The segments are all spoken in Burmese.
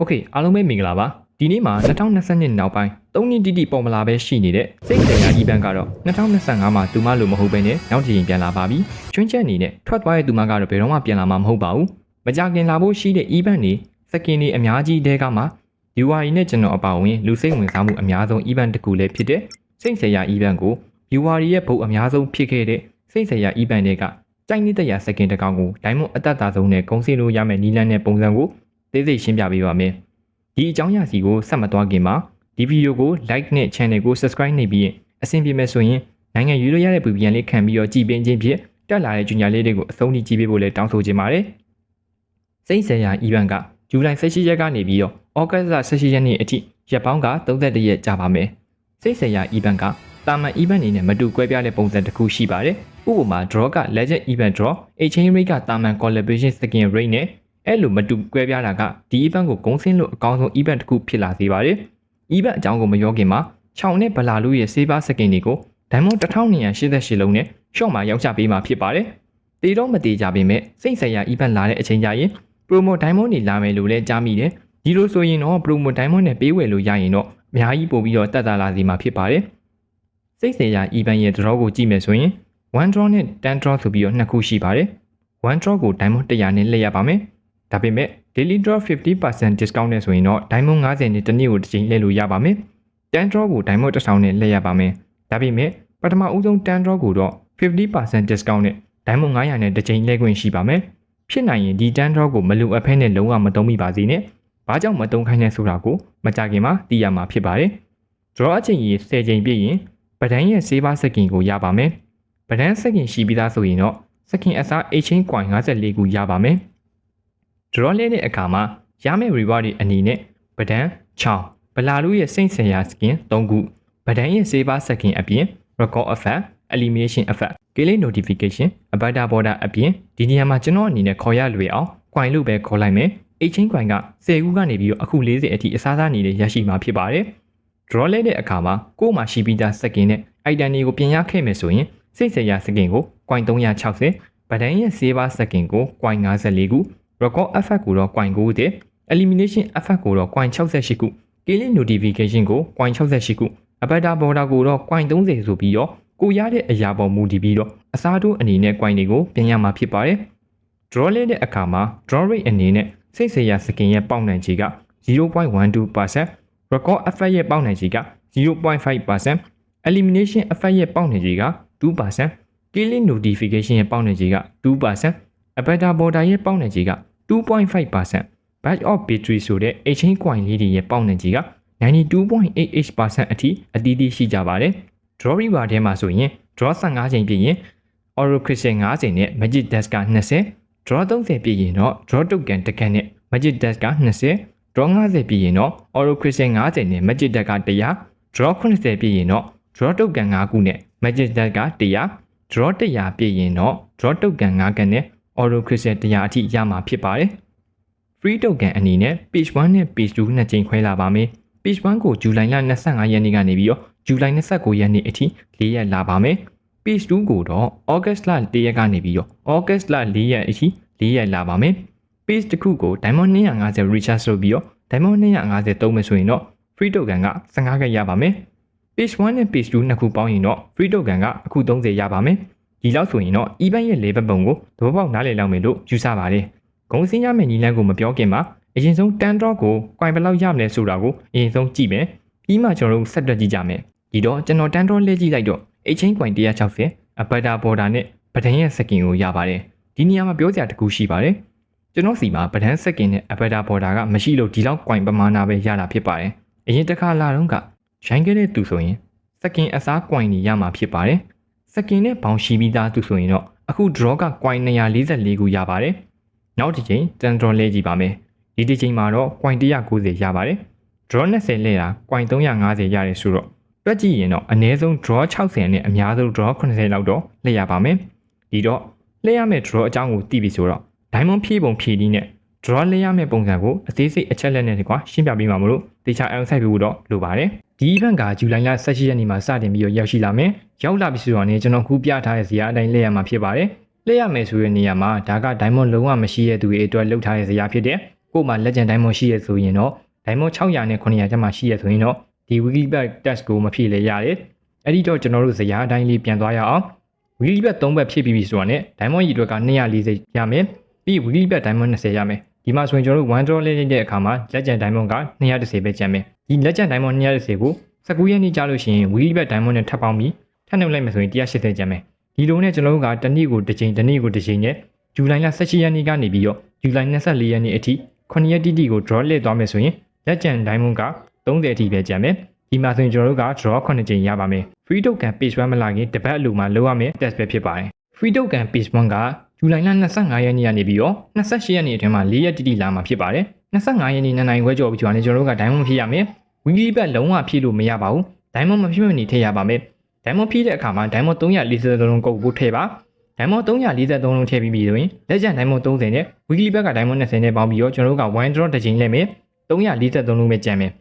โอเคအားလုံးပဲမင်္ဂလာပါဒီနေ့မှာ2022နောက်ပိုင်း3နှစ်တိတိပေါ်မလာပဲရှိနေတဲ့စိတ်ဆိုင်ရာ event ကတော့2025မှာသူမလို့မဟုတ်ဘဲနဲ့နောက်တစ်ချိန်ပြန်လာပါပြီချွင်းချက်အနေနဲ့ထွက်သွားတဲ့သူမကတော့ဘယ်တော့မှပြန်လာမှာမဟုတ်ပါဘူးမကြခင်လာဖို့ရှိတဲ့ event တွေစကင်တွေအများကြီးတဲကမှ UI နဲ့ကျွန်တော်အပါအဝင်လူစိတ်ဝင်စားမှုအများဆုံး event တစ်ခုလည်းဖြစ်တဲ့စိတ်ဆိုင်ရာ event ကို UI ရဲ့ဘုတ်အများဆုံးဖြစ်ခဲ့တဲ့စိတ်ဆိုင်ရာ event တွေကတိုက်နေတဲ့ရာစကင်တစ်ကောင်ကို diamond အသက်တာဆုံးနဲ့ဂုံးစင်းလို့ရမယ့်နီလန်းနဲ့ပုံစံကို သေးစိတ်ရှင်းပြပေးပါမယ်ဒီအကြောင်းအရာစီကိုဆက်မသွားခင်မှာဒီဗီဒီယိုကို like နဲ့ channel ကို subscribe နေပြီးရင်အဆင်ပြေမယ်ဆိုရင်နိုင်ငံယူလို့ရတဲ့ VPN လေးခံပြီးတော့ကြည်ပင်ခြင်းဖြင့်တက်လာတဲ့ကြညာလေးတွေကိုအဆုံးထိကြည့်ပေးဖို့လည်းတောင်းဆိုချင်ပါတယ်စိတ်ဆိုင်ရာ event ကဇူလိုင်16ရက်ကနေပြီးတော့ဩဂတ်လ16ရက်နေ့အထိရက်ပေါင်းက31ရက်ကြာပါမယ်စိတ်ဆိုင်ရာ event ကတာမန် event အနေနဲ့မတူကွဲပြားတဲ့ပုံစံတစ်ခုရှိပါတယ်ဥပမာ draw က legend event draw exchange rate ကတာမန် collaboration skin rate နဲ့ အဲ့လိုမတူကွဲပြားတာကဒီ event ကိုဂုံးစင်းလို့အကောင်းဆုံး event တစ်ခုဖြစ်လာစေပါတယ် event အကြောင်းကိုမပြောခင်မှာချောင်းနဲ့ဗလာလူရဲ့ saver skin တွေကို diamond 1288လုံးနဲ့ short မှာရောက်ချပေးမှာဖြစ်ပါတယ်တေတော့မတေကြပေမဲ့စိတ်ဆိုင်ရာ event လာတဲ့အချိန်ကျရင် promo diamond တွေလာမယ်လို့လည်းကြားမိတယ်ဒီလိုဆိုရင်တော့ promo diamond နဲ့ပေးဝယ်လို့ရရင်တော့အများကြီးပို့ပြီးတော့တက်တာလာစီမှာဖြစ်ပါတယ်စိတ်ဆိုင်ရာ event ရဲ့ draw ကိုကြည့်မယ်ဆိုရင်1 draw နဲ့10 draw ဆိုပြီးတော့နှစ်ခုရှိပါတယ်1 draw ကို diamond 100နဲ့လက်ရပါမယ် ဒါပေမဲ့ daily draw 50% discount နဲ့ဆိုရင်တော့ diamond 90နဲ့တစ်နေ့ကိုတစ်ချိန်လဲလို့ရပါမယ်10 draw ကို diamond 1000နဲ့လက်ရပါမယ်ဒါပေမဲ့ပထမဦးဆုံး10 draw ကိုတော့50% discount နဲ့ diamond 900နဲ့တစ်ချိန်လဲခွင့်ရှိပါမယ်ဖြစ်နိုင်ရင်ဒီ10 draw ကိုမလိုအပ်ဖဲနဲ့လုံးဝမသုံးမိပါစေနဲ့ဘာကြောင့်မသုံးခိုင်းလဲဆိုတာကိုမကြခင်မှာသိရမှာဖြစ်ပါတယ် draw အချိန်ကြီး10ချိန်ပြည့်ရင်ပဒန်းရဲ့ saver စကင်ကိုရပါမယ်ပဒန်းစကင်ရှိပြီးသားဆိုရင်တော့စကင်အစား exchange coin 54ခုရပါမယ် draw လေးတဲ့အခါမှာရမယ့် reward တွေအနေနဲ့ပဒန်း6ဗလာလူရဲ့စိတ်ဆင်ရာ skin 3ခုပဒန်းရဲ့ saver skin အပြင် record effect elimination effect gain notification abada border အပြင်ဒီနေရာမှာကျွန်တော်အနေနဲ့ခေါ်ရလွယ်အောင် coin လို့ပဲခေါ်လိုက်မယ် exchange coin က10ခုကနေပြီးတော့အခု40အထိအစားစားနေတဲ့ရရှိမှာဖြစ်ပါတယ် draw လဲတဲ့အခါမှာကိုယ်မှာရှိပြီးသား skin နဲ့ item တွေကိုပြင်ရခဲ့မယ်ဆိုရင်စိတ်ဆရာ skin ကို coin 360ဗဒန်းရဲ့ saver skin ကို coin 54ခု record effect ကိုတော့ coin 9တဲ့ elimination effect ကိုတော့ coin 68ခု killing notification ကို coin 68ခု abada border ကိုတော့ coin 30ဆိုပြီးတော့ကိုရတဲ့အရာပေါ်မူတည်ပြီးတော့အစားထိုးအနေနဲ့ coin တွေကိုပြင်ရမှာဖြစ်ပါတယ် draw လဲတဲ့အခါမှာ draw rate အနေနဲ့စိတ်ဆရာ skin ရဲ့ပေါက်နှံခြေက0.12% record effect ရဲ့ပေါက်နှံခြေက0.5% elimination effect ရဲ့ပေါက်နှံခြေက2% killing notification ရဲ့ပေါက်နှံခြေက2% abada border ရဲ့ပေါက်နှံခြေက 2.5% batch of battery ဆိုတဲ့ exchange coin လေးတွေရဲ့ပေါက်နှံခြေက92.88%အထိအသီးသီးရှိကြပါတယ် draw river ထဲမှာဆိုရင် draw 15ချိန်ပြည့်ရင် oro crystal 50နဲ့ magic dust က20 draw 30ပြည့်ရင်တော့ draw token တစ်ခန်းနဲ့ magic dust က20 draw 50ပြည့်ရင်တော့ oro crystal 50နဲ့ magic dust က100 draw 80ပြည့်ရင်တော့ draw token 5ခုနဲ့ magic dust က100 draw 100ပြည့်ရင်တော့ draw token 5ကနဲ့ oro crystal 100အထိရမှာဖြစ်ပါတယ် free token အနေနဲ့ page 1နဲ့ page 2နှစ်ကြိမ်ခွဲလာပါမယ် page 1ကိုဇူလိုင်လ25ရက်နေ့ကနေပြီးတော့ဇူလိုင်29ရက်နေ့အထိ၄ရက်လာပါမယ် page 2ကိုတော့ august လ1ရက်ကနေပြီးတော့ august လ4ရက်အထိ၄ရက်လာပါမယ် page တစ်ခုကို diamond 250 recharge လုပ်ပြီးတော့ diamond 250သုံးမယ်ဆိုရင်တော့ free token က15ကရပါမယ် page 1နဲ့ page 2နှစ်ခုပေါင်းရင်တော့ free token ကအခု30ရပါမယ် ဒီလောက်ဆိုရင်တော့ event ရဲ့ level ပုံကိုသဘောပေါက်နားလည်လောက်မယ်လို့ယူဆပါတယ်ဂုံစင်းရမယ့်နီလန်းကိုမပြောခင်မှာအရင်ဆုံးတန်တော့ကို coin ဘယ်လောက်ရမလဲဆိုတာကိုအရင်ဆုံးကြည့်မယ်ပြီးမှကျွန်တော်တို့ဆက်တွက်ကြည့်ကြမယ်ဒီတော့ကျွန်တော်တန်တော့လဲကြည့်လိုက်တော့ exchange coin 160 abada border နဲ့ပဒန်းရဲ့ skin ကိုရပါတယ်ဒီနေရာမှာပြောစရာတစ်ခုရှိပါတယ်ကျွန်တော်စီမှာပဒန်း skin နဲ့ abada border ကမရှိလို့ဒီလောက် coin ပမာဏပဲရတာဖြစ်ပါတယ်အရင်တစ်ခါလာတော့ကရိုင်းခဲ့တဲ့သူဆိုရင် skin အစား coin တွေရမှာဖြစ်ပါတယ် skin နဲ့ဘောင်ရှိပြီးသားသူဆိုရင်တော့အခု draw က coin 244ခုရပါတယ်နောက်တစ်ချိန်တန်တော်လဲကြည့်ပါမယ်ဒီတစ်ချိန်မှာတော့ coin 190ရပါတယ် draw 20လဲတာ coin 350ရတယ်ဆိုတော့တွက်ကြည့်ရင်တော့အနည်းဆုံး draw 60နဲ့အများဆုံး draw 80လောက်တော့လဲရပါမယ်ဒီတော့လဲရမယ့် draw အကြောင်းကိုသိပြီဆိုတော့ diamond ဖြည့်ပုံဖြည့်နည်းနဲ့ draw လဲရမယ့်ပုံစံကိုအသေးစိတ်အချက်လက်နဲ့တကွာရှင်းပြပေးမှာမလို့တေချာအောင်ဆိုင်ပြီးတော့လိုပါတယ်ဒီ event ကဇူလိုင်လ18ရက်နေ့မှာစတင်ပြီးတော့ရောက်ရှိလာမယ်ရောက်လာပြီဆိုတော့ねကျွန်တော်ခုပြထားတဲ့ဇာတ်အတိုင်းလဲရမှာဖြစ်ပါတယ်လဲရမယ်ဆိုတဲ့နေရာမှာဒါက diamond လုံးဝမရှိတဲ့သူတွေအတွက်လောက်ထားတဲ့ဇာတ်ဖြစ်တယ်ကို့မှာလက်ကျန် diamond ရှိရဆိုရင်တော့ diamond 600နဲ့900ကျမှရှိရဆိုရင်တော့ဒီ weekly back test ကိုမဖြည့်လေရတယ်အဲ့ဒီတော့ကျွန်တော်တို့ဇရာအတိုင်းလေးပြန်သွားရအောင် weekly back 3ဘက်ဖြည့်ပြီးပြီဆိုတော့ね diamond ရီအတွက်က240ရမယ်ပြီး weekly back diamond 20ရမယ် ဒီမှာဆိုရင်ကျွန်တော်တို့1 draw လေးလိုက်တဲ့အခါမှာလက်ကျန် diamond က230ပဲကျန်မယ်ဒီလက်ကျန် diamond 230ကို19ရက်နေ့ကြာလို့ရှိရင် weekly back diamond နဲ့ထပ်ပေါင်းပြီးထပ်နှုတ်လိုက်မယ်ဆိုရင်180ကျန်မယ်ဒီလိုနဲ့ကျွန်တော်တို့ကတစ်နေ့ကိုတစ်ချိန်တစ်နေ့ကိုတစ်ချိန်နဲ့ဇူလိုင်လ18ရက်နေ့ကနေပြီးတော့ဇူလိုင်24ရက်နေ့အထိ9ရက်တိတိကို draw လက်သွားမယ်ဆိုရင်လက်ကျန် diamond က30အထိပဲကျန်မယ်ဒီမှာဆိုရင်ကျွန်တော်တို့က draw 9ချိန်ရပါမယ် free token page 1မလာခင်တပတ်အလိုမှာလောက်ရမယ် test ပဲဖြစ်ပါတယ် free token page 1က ဇူလိုင်လ25ရက်နေ့ကနေပြီးတော့28ရက်နေ့အတွင်းမှာ4ရက်တိတိလာမှာဖြစ်ပါတယ်25ရက်နေ့နေ့နိုင်ခွဲကျော်ပြီးကျွန်တော်တို့က diamond ဖြည့်ရမယ် weekly back လုံးဝဖြည့်လို့မရပါဘူး diamond မဖြည့်မနေထည့်ရပါမယ် diamond ဖြည့်တဲ့အခါမှာ diamond 343လုံးကုတ်ဖို့ထည့်ပါ diamond 343လုံးထည့်ပြီးပြီဆိုရင်လက်ကျန် diamond 30နဲ့ weekly back က diamond 20နဲ့ပေါင်းပြီးတော့ကျွန်တော်တို့က1 draw တစ်ချိန်လဲမယ်343လုံးပဲကျန်မယ်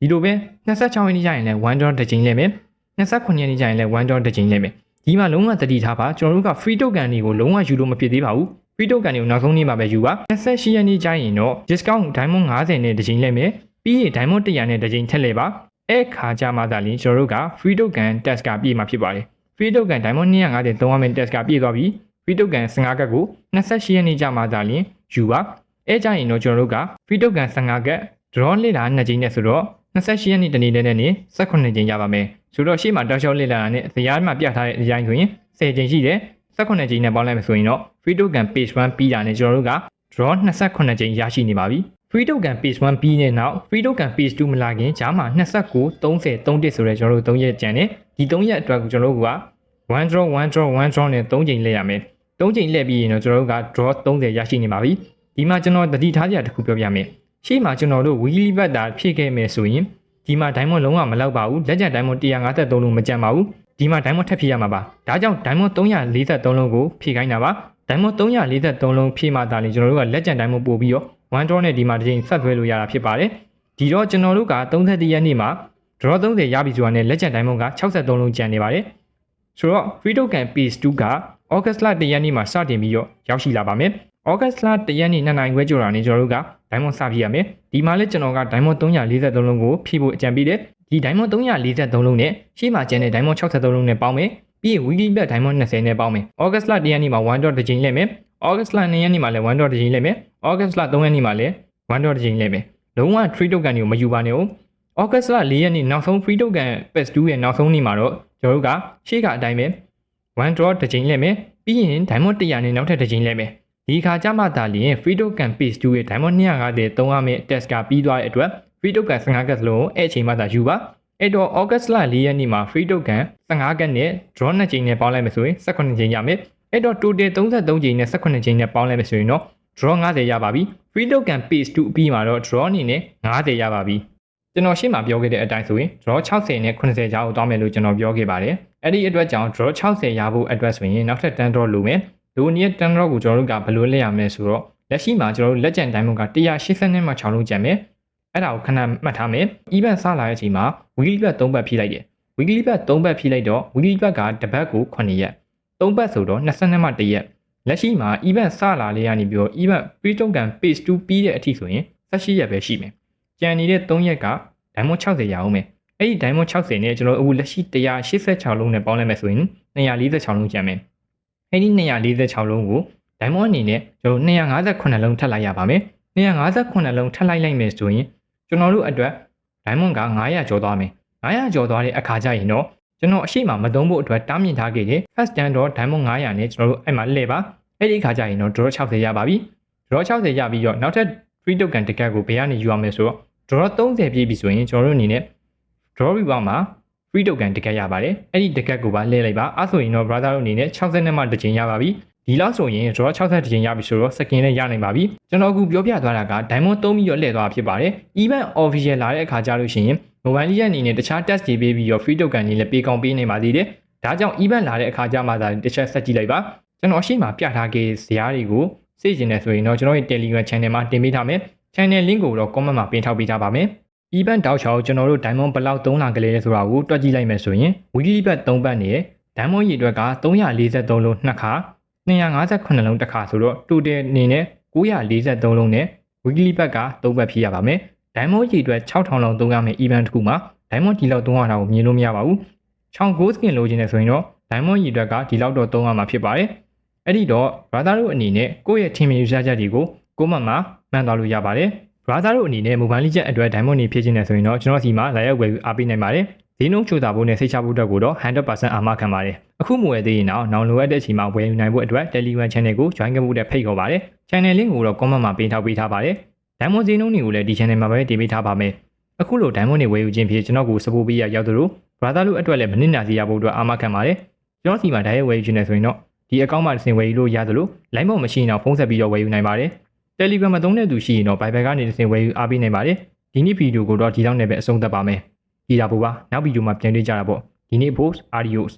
ဒီလိုပဲ26ရက်နေ့ကျရင်လည်း1 draw တစ်ချိန်လဲမယ်29ရက်နေ့ကျရင်လည်း1 draw တစ်ချိန်လဲမယ် ဒီမှာလုံးဝတတိထားပါကျွန်တော်တို့က free token တွေကိုလုံးဝယူလို့မဖြစ်သေးပါဘူး free token တွေကိုနောက်ဆုံးနေ့မှာပဲယူပါ28ရက်နေ့ကျရင်တော့ discount diamond 50နဲ့တစ်ချိန်လဲမယ်ပြီးရင် diamond 100နဲ့တစ်ချိန်ထက်လဲပါအဲ့ခါကြမှာသာလင်းကျွန်တော်တို့က free token test ကပြည့်မှာဖြစ်ပါတယ် free token diamond 250သုံးရမယ့် test ကပြည့်သွားပြီ free token 15ကတ်ကို28ရက်နေ့ကျမှသာလင်းယူပါအဲကြရင်တော့ကျွန်တော်တို့က free token 15ကတ် draw လေ့လာ2ကြိမ်နဲ့ဆိုတော့28ရက်နေ့တနေ့နဲ့နဲ့18ကြိမ်ရပါမယ် ဆိုတော့ရှေ့မှာတောက်လျှောက်လေ့လာတာနဲ့ဇာတ်မှာပြထားတဲ့အရင်ဆိုရင်10ကြိမ်ရှိတယ်18ကြိမ်နဲ့ပေါင်းလိုက်မယ်ဆိုရင်တော့ free token page 1ပြီးတာနဲ့ကျွန်တော်တို့က draw 28ကြိမ်ရရှိနေပါပြီ free token page 1ပြီးတဲ့နောက် free token page 2မလာခင်ဂျားမှာ29 30 31ဆိုတဲ့ကျွန်တော်တို့3ရက်ကျန်တယ်ဒီ3ရက်အတွက်ကိုကျွန်တော်တို့က1 draw 1 draw 1 draw နဲ့3ချိန်လဲရမယ်3ချိန်လဲပြီးရင်တော့ကျွန်တော်တို့က draw 30ရရှိနေပါပြီဒီမှာကျွန်တော်တတိထားစရာတစ်ခုပြောပြမယ်ရှေ့မှာကျွန်တော်တို့ weekly bet တာဖြည့်ခဲ့မယ်ဆိုရင် ဒီမှာ diamond လုံးဝမလောက်ပါဘူးလက်ကျန် diamond 153လုံးမကျန်ပါဘူးဒီမှာ diamond ထပ်ဖြည့်ရမှာပါဒါကြောင့် diamond 343လုံးကိုဖြည့်ခိုင်းတာပါ diamond 343လုံးဖြည့်မှသာလေကျွန်တော်တို့ကလက်ကျန် diamond ပို့ပြီးတော့ one draw နဲ့ဒီမှာတစ်ချိန်ဆက်သွဲလို့ရတာဖြစ်ပါတယ်ဒီတော့ကျွန်တော်တို့က31ရက်နေ့မှာ draw 30ရပြီဆိုတာနဲ့လက်ကျန် diamond က63လုံးကျန်နေပါတယ်ဆိုတော့ free token piece 2က August လ1ရက်နေ့မှာစတင်ပြီးတော့ရောက်ရှိလာပါမယ် August လ1ရက်နေ့နှစ်နိုင်ခွဲကျော်တာနဲ့ကျွန်တော်တို့က diamond စပြရမယ်ဒီမှာလည်းကျွန်တော်က diamond 343လုံးကိုဖြည့်ဖို့အကြံပေးတယ်ဒီ diamond 343လုံးနဲ့ရှေ့မှာကျန်တဲ့ diamond 63လုံးနဲ့ပေါင်းမယ်ပြီးရင် weekly bet diamond 20နဲ့ပေါင်းမယ် August လ1ရက်နေ့မှာ1 dot တစ်ချိန်လဲမယ် August လ2ရက်နေ့မှာလည်း1 dot တစ်ချိန်လဲမယ် August လ3ရက်နေ့မှာလည်း1 dot တစ်ချိန်လဲမယ်လုံးဝ free token တွေကိုမယူပါနဲ့ဦး August လ4ရက်နေ့နောက်ဆုံး free token patch 2ရဲ့နောက်ဆုံးနေ့မှာတော့ကျွန်တော်တို့ကရှေ့ကအတိုင်းပဲ1 draw တစ်ချိန်လဲမယ်ပြီးရင် diamond 100နဲ့နောက်ထပ်တစ်ချိန်လဲမယ် ဒီခါကျမှသာလျင် free token page 2ရဲ့ diamond 250သုံးရမယ့် test ကပြီးသွားတဲ့အတွက် free token 15ကတ်စလုံးအဲ့အချိန်မှသာယူပါအဲ့တော့ August လ4ရက်နေ့မှာ free token 15ကတ်နဲ့ draw 2ချိန်နဲ့ပေါင်းလိုက်မယ်ဆိုရင်18ချိန်ရမယ်အဲ့တော့ total 33ချိန်နဲ့18ချိန်နဲ့ပေါင်းလိုက်မယ်ဆိုရင်တော့ draw 90ရပါပြီ free token page 2အပြီးမှာတော့ draw အနေနဲ့90ရပါပြီကျွန်တော်ရှေ့မှာပြောခဲ့တဲ့အတိုင်းဆိုရင် draw 60နဲ့80ကြားကိုတောင်းမယ်လို့ကျွန်တော်ပြောခဲ့ပါတယ်အဲ့ဒီအတွက်ကြောင့် draw 60ရဖို့အတွက်ဆိုရင်နောက်ထပ်10 draw လိုမယ် လိုနည်း10 draw ကိုကျွန်တော်တို့ကဘယ်လိုလဲရမလဲဆိုတော့လက်ရှိမှာကျွန်တော်တို့လက်ကျန် diamond က180နဲ့မှ6လုံးကျန်မယ်အဲ့ဒါကိုခဏမှတ်ထားမယ် event စလာတဲ့အချိန်မှာ weekly bet 3ဘတ်ဖြည့်လိုက်တယ် weekly bet 3ဘတ်ဖြည့်လိုက်တော့ weekly bet ကတစ်ဘတ်ကို9ရက်3ဘတ်ဆိုတော့22မှ1ရက်လက်ရှိမှာ event စလာလေးကနေပြီးတော့ event pre token page 2ပြီးတဲ့အထိဆိုရင်18ရက်ပဲရှိမယ်ကြံနေတဲ့3ရက်က diamond 60ရအောင်မယ်အဲ့ဒီ diamond 60နဲ့ကျွန်တော်အခုလက်ရှိ186လုံးနဲ့ပေါင်းလိုက်မယ်ဆိုရင်246လုံးကျန်မယ် အဲ့ဒီ246လုံးကို diamond အနေနဲ့ကျွန်တော်258လုံးထပ်လိုက်ရပါမယ်258လုံးထပ်လိုက်လိုက်မယ်ဆိုရင်ကျွန်တော်တို့အတွက် diamond က900ကျော်သွားမယ်900ကျော်သွားတဲ့အခါကျရင်တော့ကျွန်တော်အရှိမမသုံးဖို့အတွက်တားမြင်ထားခဲ့တယ် first stand တော့ diamond 900နဲ့ကျွန်တော်တို့အဲ့မှာလဲပါအဲ့ဒီအခါကျရင်တော့ draw 60ရပါပြီ draw 60ရပြီးတော့နောက်ထပ် free token ticket ကိုဘယ်ကနေယူရမလဲဆိုတော့ draw 30ပြည့်ပြီဆိုရင်ကျွန်တော်တို့အနေနဲ့ draw reward မှာ free token ticket ရပါတယ်အဲ့ဒီ ticket ကိုပါလဲလိုက်ပါအဲ့ဆိုရင်တော့ brother တို့အနေနဲ့60နဲ့မှတစ်ချိန်ရပါပြီဒီလောက်ဆိုရင် draw 60တစ်ချိန်ရပြီဆိုတော့ second နဲ့ရနိုင်ပါပြီကျွန်တော်အခုပြောပြသွားတာက diamond 3ပြီးတော့လှည့်သွားဖြစ်ပါတယ် event official လာတဲ့အခါကျလို့ရှိရင် mobile လေးရဲ့အနေနဲ့တခြား test တွေပေးပြီးတော့ free token တွေလည်းပေးကောင်းပေးနေပါသေးတယ်ဒါကြောင့် event လာတဲ့အခါကျမှသာတစ်ချက်ဆက်ကြည့်လိုက်ပါကျွန်တော်ရှေ့မှာပြထားခဲ့ဇာတ်တွေကိုစိတ်ကျင်နေဆိုရင်တော့ကျွန်တော်ရဲ့ Telegram channel မှာတင်ပေးထားမယ် channel link ကိုတော့ comment မှာပေးထောက်ပေးထားပါမယ် event တောက်ချောက်ကျွန်တော်တို့ diamond ဘယ်လောက်သုံးလာကြလဲဆိုတာကိုတွက်ကြည့်လိုက်မယ်ဆိုရင် weekly bet 3ပတ်နဲ့ diamond ရေအတွက်က343လုံးနှစ်ခါ258လုံးတစ်ခါဆိုတော့ total အနေနဲ့943လုံးနဲ့ weekly pack က3ဘတ်ဖြစ်ရပါမယ် diamond ကြီးအတွက်6000လောက်သုံးရမယ့် event တစ်ခုမှာ diamond ဒီလောက်သုံးရတာကိုမြင်လို့မရပါဘူးချောင်း gold skin လိုချင်တယ်ဆိုရင်တော့ diamond ကြီးအတွက်ကဒီလောက်တော့သုံးရမှာဖြစ်ပါတယ်အဲ့ဒီတော့ brother တို့အနေနဲ့ကိုယ့်ရဲ့ team user ချက်တွေကိုကိုယ့်မှမှမှန်သွားလို့ရပါတယ် brother တို့အနေနဲ့ mobile legend အတွက် diamond တွေဖြစ်ချင်တယ်ဆိုရင်တော့ကျွန်တော်စီမှာလာရောက်ဝယ်ယူအားပေးနိုင်ပါတယ်ဈေးနှုန်းချိုတာဖို့နဲ့စိတ်ချဖို့အတွက်ကိုတော့100%အာမခံပါတယ်အခုမဝယ်သေးရင်တော့နောင်လိုအပ်တဲ့အချိန်မှာဝယ်ယူနိုင်ဖို့အတွက် Telegram channel ကို join ခဲ့ဖို့တဲ့ဖိတ်ခေါ်ပါတယ် channel link ကိုတော့ comment မှာပေးထားပေးထားပါတယ် diamond ဈေးနှုန်းတွေကိုလည်းဒီ channel မှာပဲတင်ပေးထားပါမယ်အခုလို diamond တွေဝယ်ယူခြင်းဖြစ်ကျွန်တော်ကို support ပေးရရောက်သလို brother တို့အတွက်လည်းမနစ်နာစေရဖို့အတွက်အာမခံပါတယ်ကျွန်တော်စီမှာ direct ဝယ်ယူခြင်းနဲ့ဆိုရင်တော့ဒီ account မှာတစ်ဆင့်ဝယ်ယူလို့ရသလို line ပေါ်မရှိရင်တော့ဖုန်းဆက်ပြီးတော့ဝယ်ယူနိုင်ပါတယ် Telegram မှာသုံးတဲ့သူရှိရင်တော့ Viber ကနေတစ်ဆင့်ဝယ်ယူအားပေးနိုင်ပါတယ်ဒီနေ့ဗီဒီယိုကိုတော့ဒီလောက်နဲ့ပဲအဆုံးသတ်ပါမယ်ကြည့်ကြဖို့ပါနောက်ဗီဒီယိုမှာပြန်တွေ့ကြတာပေါ့ဒီနေ့ post adios